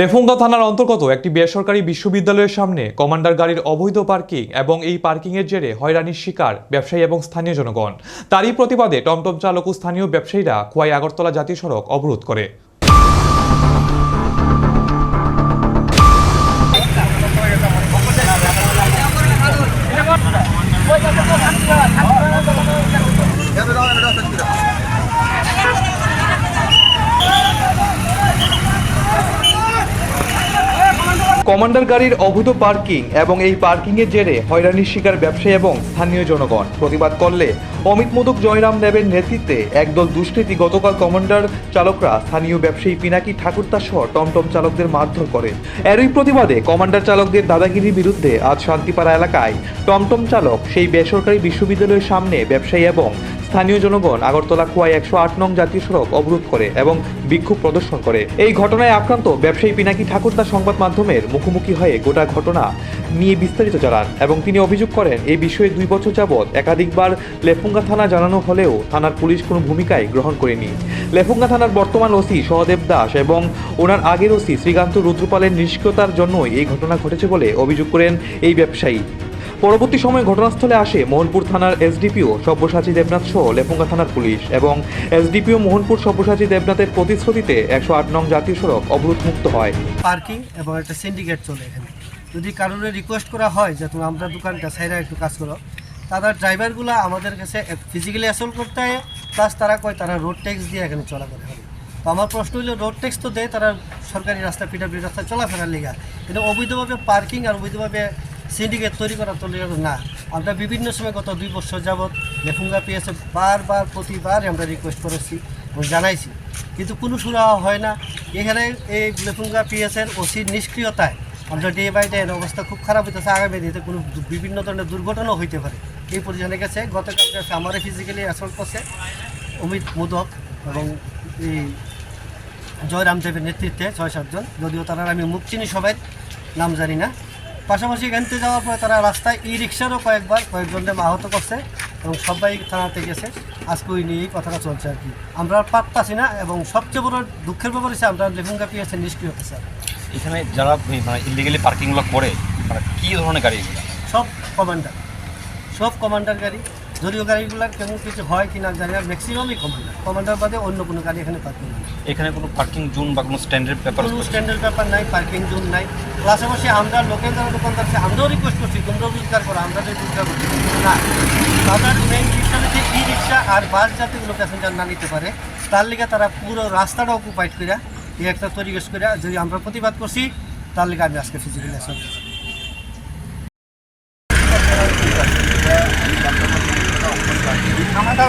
লেফুঙ্গা থানার অন্তর্গত একটি বেসরকারি বিশ্ববিদ্যালয়ের সামনে কমান্ডার গাড়ির অবৈধ পার্কিং এবং এই পার্কিংয়ের জেরে হয়রানির শিকার ব্যবসায়ী এবং স্থানীয় জনগণ। তারই প্রতিবাদে টমটম চালক ও স্থানীয় ব্যবসায়ীরা খোয়াই আগরতলা জাতীয় সড়ক অবরোধ করে। কমান্ডার গাড়ির অবৈধ পার্কিং এবং এই পার্কিংয়ের জেরে হয়রানির শিকার ব্যবসায়ী এবং স্থানীয় জনগণ প্রতিবাদ করলে অমিত মোদক জয়রাম দেবের নেতৃত্বে একদল দুষ্কৃতী গতকাল কমান্ডার চালকরা স্থানীয় ব্যবসায়ী পিনাকি ঠাকুরতা সহ টমটম চালকদের মারধর করে। এরই প্রতিবাদে কমান্ডার চালকদের দাদাগিরির বিরুদ্ধে আজ শান্তিপাড়া এলাকায় টমটম চালক সেই বেসরকারি বিশ্ববিদ্যালয়ের সামনে ব্যবসায়ী এবং স্থানীয় জনগণ আগরতলা কুয়ায় একশো আট নং জাতীয় সড়ক অবরোধ করে এবং বিক্ষোভ প্রদর্শন করে। এই ঘটনায় আক্রান্ত ব্যবসায়ী পিনাকি ঠাকুরদার সংবাদ মাধ্যমের মুখোমুখি হয়ে গোটা ঘটনা নিয়ে বিস্তারিত জানান এবং তিনি অভিযোগ করেন এই বিষয়ে দুই বছর যাবৎ একাধিকবার লেফুঙ্গা থানা জানানো হলেও থানার পুলিশ কোনো ভূমিকায় গ্রহণ করেনি। লেফুঙ্গা থানার বর্তমান ওসি সহদেব দাস এবং ওনার আগের ওসি শ্রীকান্ত রুদ্রপালের নিষ্ক্রিয়তার জন্যই এই ঘটনা ঘটেছে বলে অভিযোগ করেন এই ব্যবসায়ী। পরবর্তী সময়ে ঘটনাস্থলে আসে মোহনপুর থানার এসডিপিও সব্যসাচী দেবনাথ সহ লেফুঙ্গা থানার পুলিশ এবং এসডিপিও মোহনপুর সব্যসাচী দেবনাথের প্রতিশ্রুতিতে একশো আট নং জাতীয় সড়ক অবরোধ মুক্ত হয়। পার্কিং এবং একটা সিন্ডিকেট চলে এখানে। যদি কারোর রিকোয়েস্ট করা হয় যে, তুমি আমরা দোকানটা সাইডে একটু কাজ করো, তাদের ড্রাইভারগুলো আমাদের কাছে ফিজিক্যালি অ্যাসল্ট করতে হয় প্লাস তারা কয়, তারা রোড ট্যাক্স দিয়ে এখানে চলাফেরা করে। তো আমার প্রশ্ন হলো রোড ট্যাক্স তো দেয়, তারা সরকারি রাস্তা, পিডাব্লিউ রাস্তা চলাফেরার লিগা। কিন্তু অবৈধভাবে পার্কিং আর অবৈধভাবে সিন্ডিকেট তৈরি করা তো না। আমরা বিভিন্ন সময় গত দুই বছর যাবৎ লেফুঙ্গা পিএসে বারবার প্রতিবার আমরা রিকোয়েস্ট করেছি এবং জানাইছি। কিন্তু কোনো সুরাহা হয় না। এখানে এই লেফুঙ্গা পিএসের ওসির নিষ্ক্রিয়তায় আমরা ডে বাই ডে অবস্থা খুব খারাপ হইতেছে। আগামী দিতে কোনো বিভিন্ন ধরনের দুর্ঘটনাও হইতে পারে। এই পরিজনে গেছে। গতকাল গেছে আমারও ফিজিক্যালি অ্যাসল্ট করছে অমিত মোদক এবং এই জয়রাম দেবের নেতৃত্বে ছয় সাতজন। যদিও তারা আমি মুখ চিনি সবাই, নাম জানি না। পাশাপাশি এখান থেকে যাওয়ার পরে তারা রাস্তায় ই রিক্সারও কয়েকবার কয়েকজনকে আহত করছে এবং সবাই থানাতে গেছে আজকে ওই নিয়েই কথাটা চলছে আর কি। আমরা পারতাছি না এবং সবচেয়ে বড় দুঃখের ব্যাপার হচ্ছে আমরা লেফুঙ্গা আছে নিষ্ক্রিয় স্যার এখানে যারা মানে ইলিগালি পার্কিংগুলো করে মানে কী ধরনের গাড়ি সব কমান্ডার সব কমান্ডার গাড়ি। যদিও গাড়িগুলোর কেমন কিছু হয় কিনা জানি না ম্যাক্সিমামই কমান্ডার কমান্ডার বাদে অন্য কোনো গাড়ি এখানে পার্কিং নেই। এখানে কোনো পার্কিং জোন বা কোনো স্ট্যান্ডার্ড ব্যাপার কোনো স্ট্যান্ডার্ড ব্যাপার নাই পার্কিং জোন নাই। পাশাপাশি আমরা লোকের যারা দোকানদার আছে আমরাও রিকোয়েস্ট করছি তোমরাও রোজগার করো আমরা যে রোজগার করছি। না তাদের মেইন বিষয় হচ্ছে ই রিক্সা আর বাস যাতে কোনো প্যাসেঞ্জার না নিতে পারে তার লিগে তারা পুরো রাস্তাটা অকুপাইড করে এই একটা পরিবেশ করে যদি আমরা প্রতিবাদ করছি তার লিগে আমি আজকে ফিজিক্যালি আসলাম আমাদের ওই জন্য না ফুলে নিচ্ছে সব করে আজ ফাঁসের বিচার খালি চলতে পারা